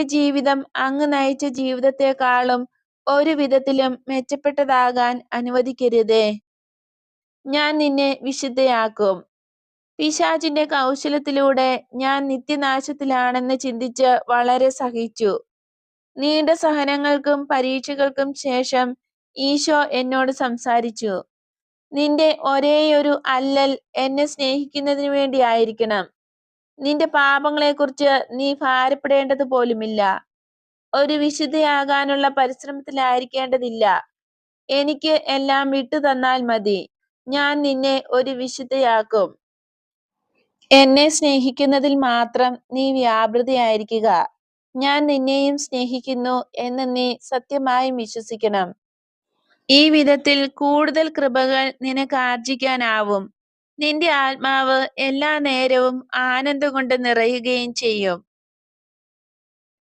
എന്റെ ജീവിതം അങ്ങ് നയിച്ച ജീവിതത്തെക്കാളും ഒരു വിധത്തിലും മെച്ചപ്പെട്ടതാകാൻ അനുവദിക്കരുതേ. ഞാൻ നിന്നെ വിശുദ്ധയാക്കും. പിശാചിന്റെ കൗശലത്തിലൂടെ ഞാൻ നിത്യനാശത്തിലാണെന്ന് ചിന്തിച്ച് വളരെ സഹിച്ചു. നീണ്ട സഹനങ്ങൾക്കും പരീക്ഷകൾക്കും ശേഷം ഈശോ എന്നോട് സംസാരിച്ചു. നിന്റെ ഒരേയൊരു അല്ലൽ എന്നെ സ്നേഹിക്കുന്നതിന് വേണ്ടിയായിരിക്കണം നിന്റെ പാപങ്ങളെക്കുറിച്ച് നീ ഭാരപ്പെടേണ്ടത് പോലുമില്ല. ഒരു വിശുദ്ധയാകാനുള്ള പരിശ്രമത്തിലായിരിക്കേണ്ടതില്ല. എനിക്ക് എല്ലാം വിട്ടു തന്നാൽ മതി. ഞാൻ നിന്നെ ഒരു വിശുദ്ധയാക്കും. എന്നെ സ്നേഹിക്കുന്നതിൽ മാത്രം നീ വ്യാപൃതയായിരിക്കുക. ഞാൻ നിന്നെയും സ്നേഹിക്കുന്നു എന്ന് നീ സത്യമായും വിശ്വസിക്കണം. ഈ വിധത്തിൽ കൂടുതൽ കൃപകൾ നിനക്ക് ആർജിക്കാനാവും നിന്റെ ആത്മാവ് എല്ലാ നേരവും ആനന്ദം കൊണ്ട് നിറയുകയും ചെയ്യും.